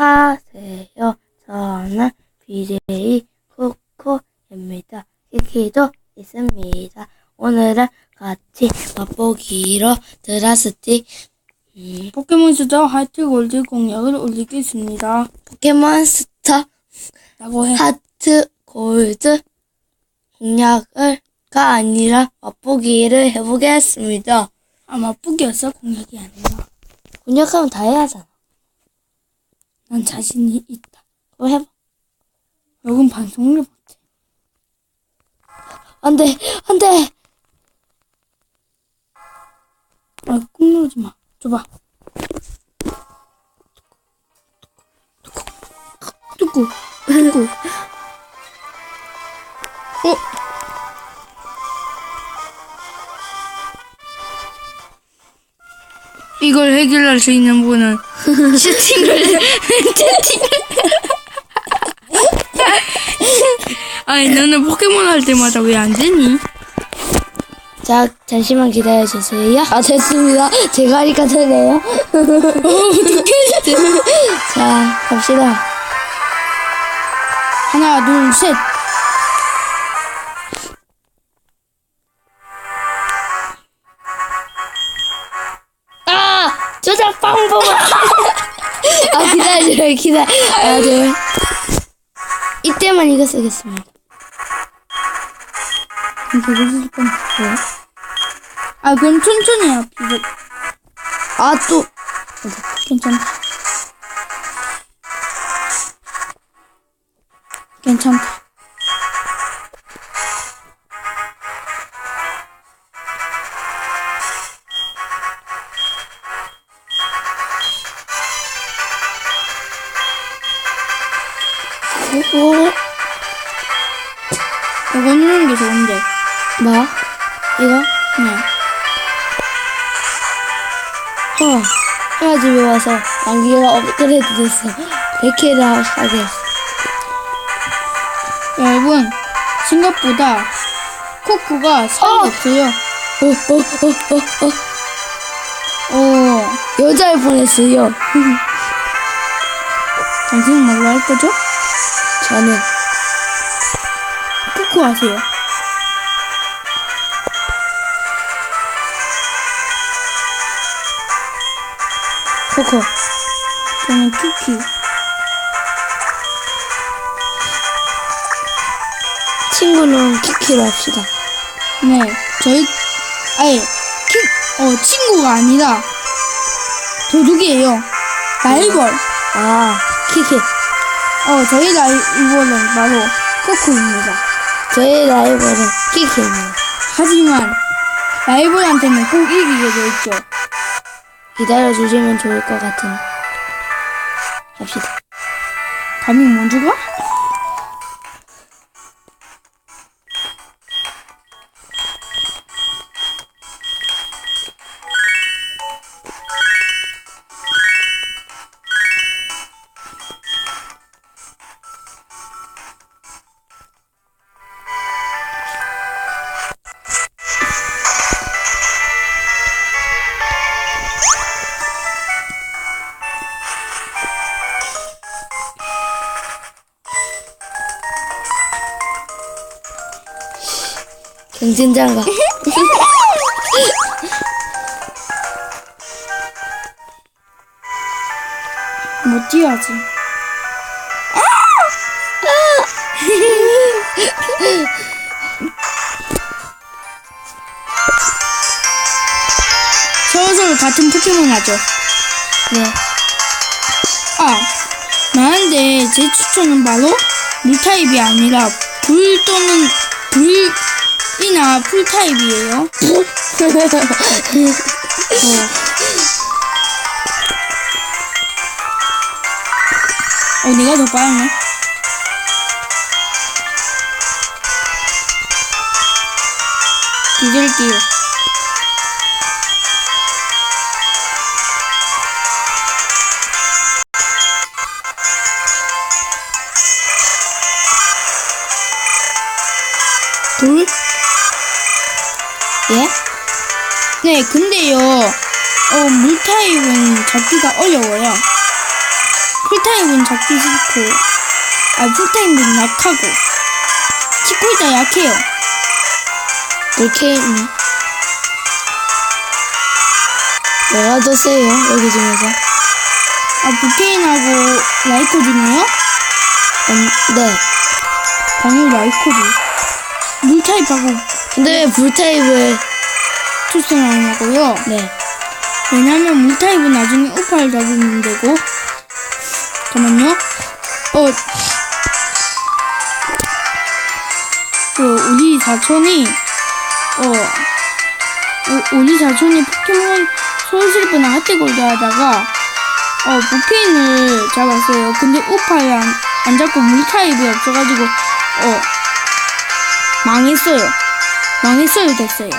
안녕하세요. 저는 BJ 코코입니다. 키키도 있습니다. 오늘은 같이 맛보기로 드라스틱 음, 포켓몬스터 하트 골드 공략을 올리겠습니다. 포켓몬스터 라고 해. 하트 골드 공략을가 아니라 맛보기를 해보겠습니다. 아, 맛보기였어? 공략이 아니라. 공략하면 다 해야 하잖아. 난 자신이 있다. 그럼 해봐. 여긴 반성을 못해. 안 돼, 안 돼! 아, 꾹 누르지 마. 줘봐. 뚜꾸. 뚜꾸. 어? 이걸 해결할 수 있는 분은 채팅을 채팅을 아니 너는 포켓몬 할 때마다 왜 안 되니? 자, 잠시만 기다려주세요. 아, 됐습니다. 제가 하니까 되네요. 자, 갑시다. 하나 둘 셋. 아! 조작 방법! 아, 기다려요, 기다려. 아, 네. 이때만 이거 쓰겠습니다. 이거 무슨 건 뭐야? 아 그럼 천천히 해. 이거 아, 또. 괜찮다. 괜찮다. 오, 이거 누르는 게 좋은데. 뭐? 이거? 네. 어. 형 집에 와서 안기가 업그레이드 됐어. 100회를 하게 했어. 여러분 생각보다 코코가 살이 어! 없어요. 어, 어, 어, 어, 어. 어. 여자일 뻔했어요. 당신은 뭘로 할 거죠? 저는. 코코 하세요. 코코. 저는 키키. 친구는 키키로 합시다. 네. 저희 아예 키, 어 친구가 아니라 도둑이에요. 라이벌. 아, 키키. 어, 저희 라이벌은 바로 코코입니다. 저의 라이벌은 키키입니다. 하지만 라이벌한테는 꼭 이기게 돼 있죠. 기다려주시면 좋을 것 같은. 합시다. 감히 먼저 가? 경진장가. 못 뛰어야지. 서로서로 같은 포켓몬 하죠. 네. 아, 나는데 제 추천은 바로 물타입이 아니라 불 또는 불 이나 풀타입이에요. 어, 내가 더 빠르네. 기다릴게요. 둘? 예? 네, 근데요, 어, 물타입은 잡기가 어려워요. 풀타입은 잡기 싫고, 아, 풀타입은 약하고, 치코이자 약해요. 볼케이노. 뭐가 더 세요? 여기 중에서? 아, 부케인하고 라이코 중에요? 음, 네. 당연히 라이코지. 물타입하고 근데 왜 불타입을, 투스를 하냐고요? 네. 왜냐면 물타입은 나중에 우파를 잡으면 되고. 잠깐만요. 어, 그 우리 사촌이 어. 우- 우리 사촌이 포켓몬 소울슬프나 하트골드 하다가 어 부케인을 잡았어요. 근데 우파를 안, 안 잡고 물타입이 없어가지고 어. 망했어요 망했어요 됐어요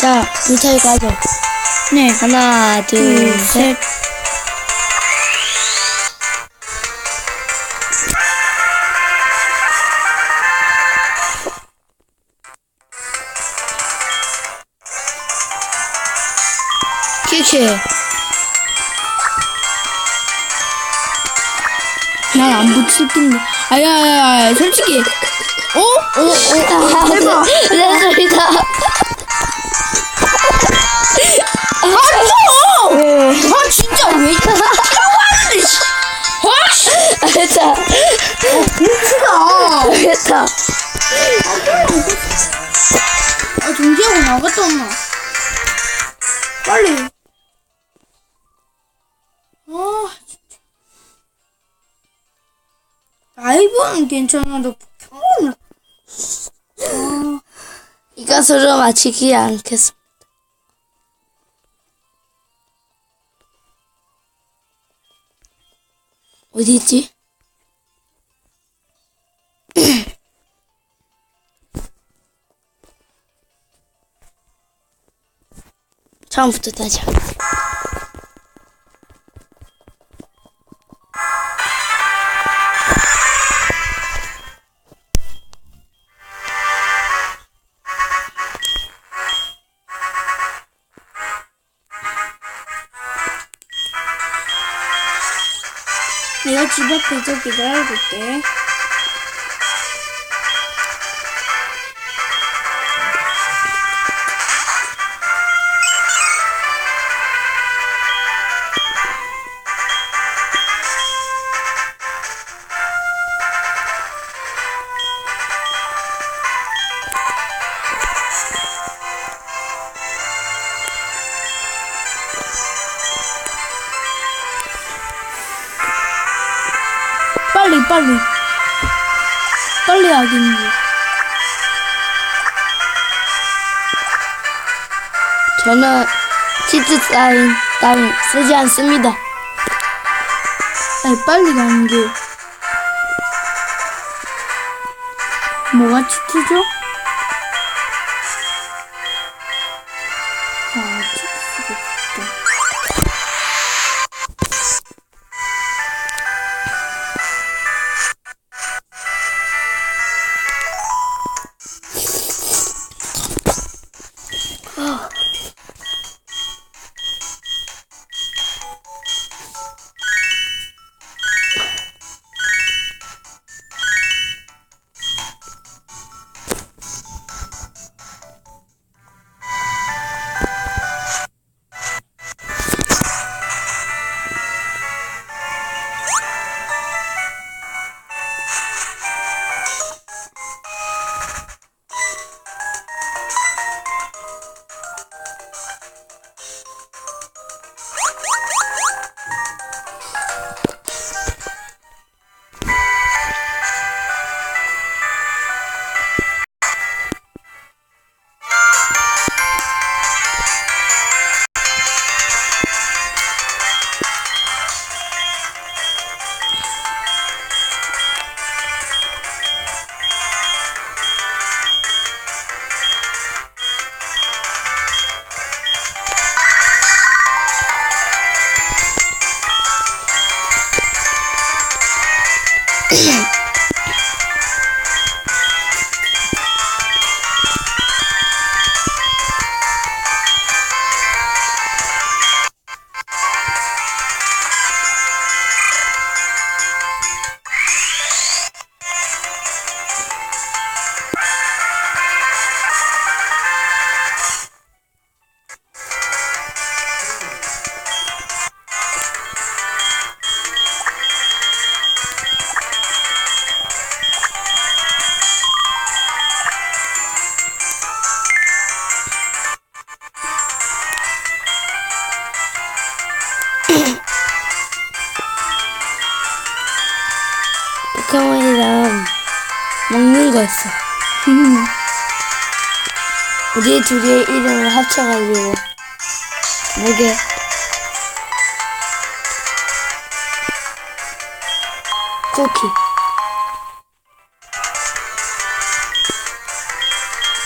자, 불타입 가죠. 네 하나, 둘, 둘, 셋. 셋. 키키. 난안 붙일 텐데. 아야야야, 솔직히. 어? 어, 어, 대박. 내 소리다. 아, 진짜 왜 이러고 하는데, 씨. 아, 씨. 알겠다. 뭉치다. 알겠다. 아, 정지하고 나갔다 엄마. 빨리. 아, 진짜. 라이브는 괜찮아도 가 서로 맞히지 않겠습니다. 어디 있지? 처음부터 다시 집 앞에서 기다려볼게. 빨리, 빨리. 하겠니. 저는 치트 사인 따윈 쓰지 않습니다. 아니, 빨리 가는 게. 뭐가 치트죠? 啊。Yeah. 포켓몬이랑 먹는 거였어. 우리 둘의 이름을 합쳐가지고 뭐게 쿠키.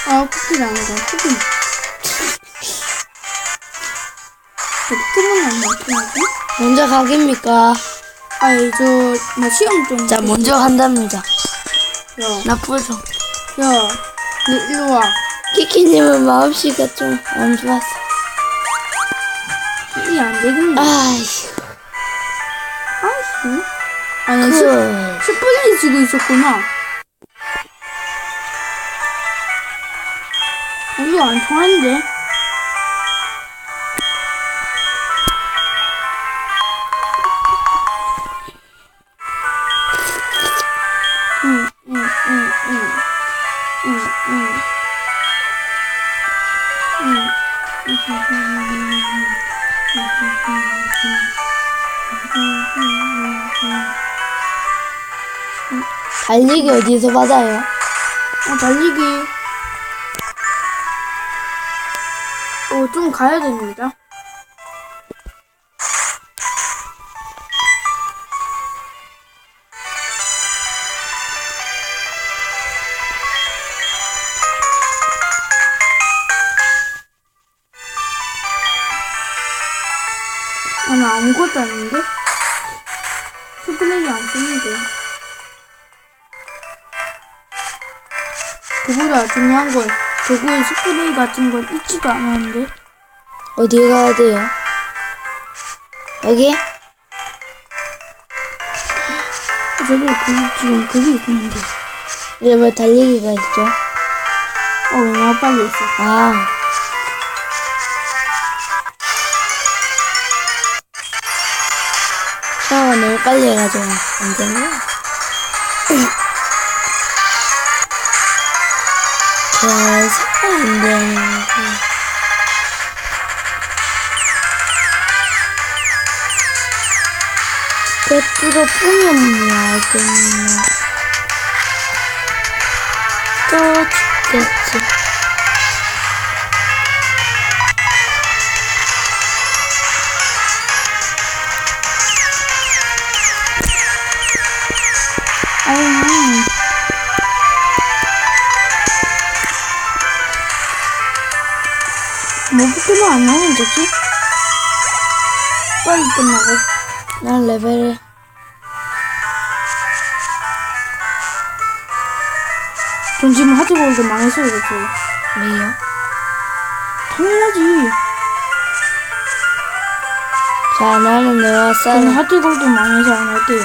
아, 쿠키가 아니다. 쿠키. 포켓몬이 아니야, 어떻게 하지? 먼저 가깁니까? 아이, 저, 나 시험 좀. 자, 먼저 간답니다. 야, 나 풀어. 야, 너 일로 와. 키키님은 마음씨가 좀 안 좋았어. 이게 안 되겠네. 아이씨. 아이씨. 아, 나 시, 그, 스플레이 쓰고 있었구나. 어, 이거 안 통하는데? 달리기 어디서 받아요? 어, 달리기. 어, 좀 가야 됩니다. 아, 나 아무것도 아닌데? 스플레이 안 쓰는데. 그보다 중요한 건 저거에 스프레이 같은 건 있지도 않았는데 어디 가야 돼요? 여기? 저기 그, 지금 그게 있는데 왜, 왜 달리기가 있죠? 어 왜냐 빨리 했어 아. 샤워 너무 빨리 해가지고 안 되네. 그래서 안 되는 거. 배트로 뿌 뭐 포켓몬 안 나오면 되지? 빨리 끝나고. 난 레벨을. 전 지금 하드볼드 망했어요 이렇게. 왜요? 당연하지. 자, 나는 내가 저는 쌀 하드볼드 망해서 안 할게요.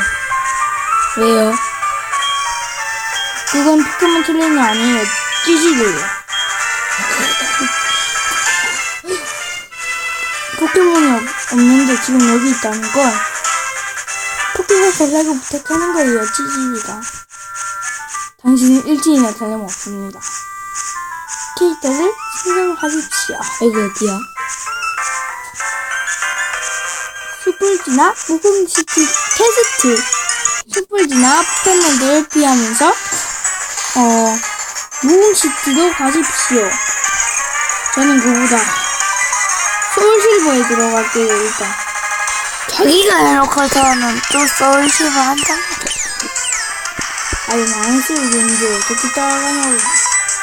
왜요? 그건 포켓몬 트레이너 아니에요. 찌질이에요 포켓몬이 없, 없는데 지금 여기 있다는 건 포켓몬 달라고 부탁하는 거예요 찌질이가. 당신은 일진이나 다름없습니다. 캐릭터를 생성하십시오. 여기 어디야? 숯불지나 무궁시티 테스트. 숯불지나 포켓몬들을 피하면서 어 무궁시티도 가십시오. 저는 그보다 소울실버에 들어갈게요 일단 자기가 해놓고서는 또 서울시브 한장 아유 망했어야 되는데 어떻게 따라가냐고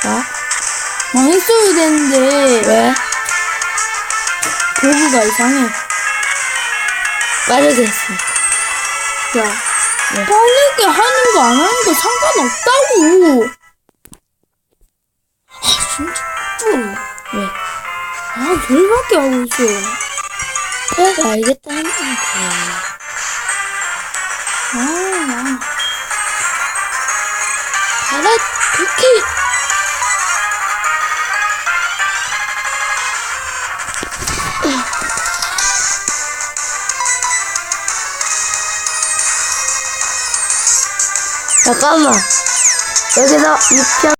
어? 망했어야 되는데 왜? 버그가 이상해 빠르게 했어. 야 네. 빠르게 하는 거 안 하는 거 상관없다고 아 진짜? 아, 열받게 하고 있어. 그래서 알겠다는 거야. 아, 나. 알아, 쿠키. 잠깐만. 여기서 6편